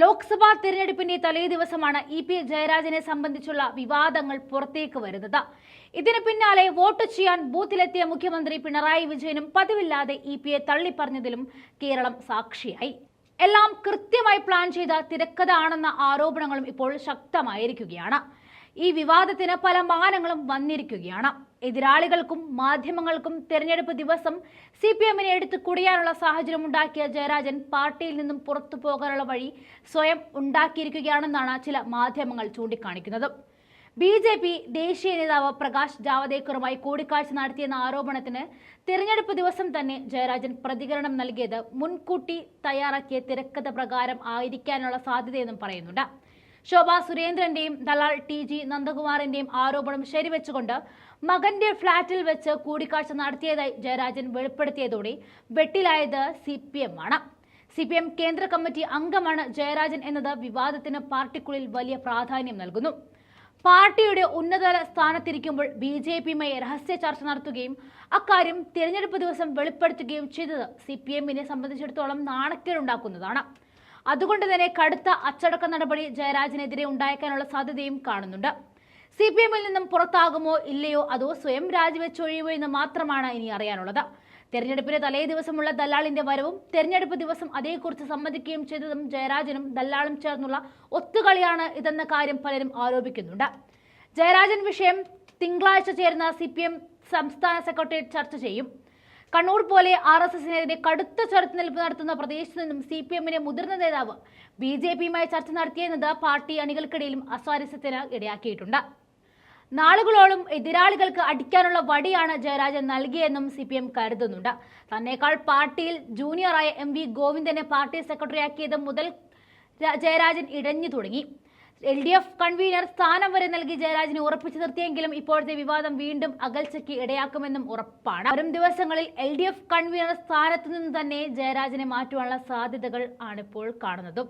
ലോക്സഭാ തിരഞ്ഞെടുപ്പിന്റെ തലേ ദിവസമാണ് ഇ പി ജയരാജനെ സംബന്ധിച്ചുള്ള വിവാദങ്ങൾ പുറത്തേക്ക് വരുന്നത്. ഇതിന് പിന്നാലെ വോട്ട് ചെയ്യാൻ ബൂത്തിലെത്തിയ മുഖ്യമന്ത്രി പിണറായി വിജയനും പതിവില്ലാതെ ഇ പിയെ തള്ളിപ്പറഞ്ഞതിലും കേരളം സാക്ഷിയായി. എല്ലാം കൃത്യമായി പ്ലാൻ ചെയ്ത തിരക്കഥ ആണെന്ന ആരോപണങ്ങളും ഇപ്പോൾ ശക്തമായിരിക്കുകയാണ്. ഈ വിവാദത്തിന് പല മാനങ്ങളും വന്നിരിക്കുകയാണ്. എതിരാളികൾക്കും മാധ്യമങ്ങൾക്കും തെരഞ്ഞെടുപ്പ് ദിവസം സി പി എമ്മിനെ എടുത്ത് കുടിയാനുള്ള സാഹചര്യം ഉണ്ടാക്കിയ ജയരാജൻ പാർട്ടിയിൽ നിന്നും പുറത്തു പോകാനുള്ള വഴി സ്വയം ഉണ്ടാക്കിയിരിക്കുകയാണെന്നാണ് ചില മാധ്യമങ്ങൾ ചൂണ്ടിക്കാണിക്കുന്നത്. ബി ജെ പി ദേശീയ നേതാവ് പ്രകാശ് ജാവദേക്കറുമായി കൂടിക്കാഴ്ച നടത്തിയെന്ന ആരോപണത്തിന് തിരഞ്ഞെടുപ്പ് ദിവസം തന്നെ ജയരാജൻ പ്രതികരണം നൽകിയത് മുൻകൂട്ടി തയ്യാറാക്കിയ തിരക്കഥ പ്രകാരം ആയിരിക്കാനുള്ള സാധ്യതയെന്നും പറയുന്നുണ്ട്. ശോഭാ സുരേന്ദ്രന്റെയും ദലാൽ ടി ജി നന്ദകുമാറിന്റെയും ആരോപണം ശരിവെച്ചുകൊണ്ട് മകന്റെ ഫ്ളാറ്റിൽ വെച്ച് കൂടിക്കാഴ്ച നടത്തിയതായി ജയരാജൻ വെളിപ്പെടുത്തിയതോടെ വെട്ടിലായത് സി പി എം ആണ്. സി പി എം കേന്ദ്ര കമ്മിറ്റി അംഗമാണ് ജയരാജൻ എന്നത് വിവാദത്തിന് പാർട്ടിക്കുള്ളിൽ വലിയ പ്രാധാന്യം നൽകുന്നു. പാർട്ടിയുടെ ഉന്നതതല സ്ഥാനത്തിരിക്കുമ്പോൾ ബി ജെ പിയുമായി രഹസ്യ ചർച്ച നടത്തുകയും അക്കാര്യം തിരഞ്ഞെടുപ്പ് ദിവസം വെളിപ്പെടുത്തുകയും ചെയ്തത് സി പി എമ്മിനെ സംബന്ധിച്ചിടത്തോളം നാണക്കേടുണ്ടാക്കുന്നതാണ്. അതുകൊണ്ട് തന്നെ കടുത്ത അച്ചടക്ക നടപടി ജയരാജനെതിരെ ഉണ്ടായേക്കാനുള്ള സാധ്യതയും കാണുന്നുണ്ട്. സി പി എമ്മിൽ നിന്നും പുറത്താകുമോ ഇല്ലയോ അതോ സ്വയം രാജിവെച്ചൊഴിയുമോ എന്ന് മാത്രമാണ് ഇനി അറിയാനുള്ളത്. തെരഞ്ഞെടുപ്പിന് തലേ ദിവസമുള്ള ദല്ലാളിന്റെ വരവും തെരഞ്ഞെടുപ്പ് ദിവസം അതേക്കുറിച്ച് സംബന്ധിക്കുകയും ചെയ്തതും ജയരാജനും ദല്ലാളും ചേർന്നുള്ള ഒത്തുകളിയാണ് ഇതെന്ന കാര്യം പലരും ആരോപിക്കുന്നുണ്ട്. ജയരാജൻ വിഷയം തിങ്കളാഴ്ച ചേരുന്ന സി സംസ്ഥാന സെക്രട്ടേറിയറ്റ് ചർച്ച ചെയ്യും. കണ്ണൂർ പോലെ ആർ എസ് എസിനെതിരെ കടുത്ത ചെറുത്തുനിൽപ്പ് നടത്തുന്ന പ്രദേശത്തു നിന്നും സി പി എമ്മിന്റെ മുതിർന്ന നേതാവ് ബി ജെ പിയുമായി ചർച്ച നടത്തിയെന്നത് പാർട്ടി അണികൾക്കിടയിലും അസ്വാരസ്യത്തിന് ഇടയാക്കിയിട്ടുണ്ട്. നാളുകളോളം എതിരാളികൾക്ക് അടിക്കാനുള്ള വടിയാണ് ജയരാജൻ നൽകിയെന്നും സി പി എം കരുതുന്നുണ്ട്. തന്നേക്കാൾ പാർട്ടിയിൽ ജൂനിയറായ എം വി ഗോവിന്ദനെ പാർട്ടി സെക്രട്ടറിയാക്കിയത് മുതൽ ജയരാജൻ ഇടഞ്ഞു തുടങ്ങി. എൽ ഡി എഫ് കൺവീനർ സ്ഥാനം വരെ നൽകി ജയരാജനെ ഉറപ്പിച്ചു നിർത്തിയെങ്കിലും ഇപ്പോഴത്തെ വിവാദം വീണ്ടും അകൽച്ചയ്ക്ക് ഇടയാക്കുമെന്നും ഉറപ്പാണ്. വരും ദിവസങ്ങളിൽ എൽ ഡി എഫ് കൺവീനർ സ്ഥാനത്തു നിന്ന് തന്നെ ജയരാജിനെ മാറ്റുവാനുള്ള സാധ്യതകൾ ആണിപ്പോൾ കാണുന്നതും.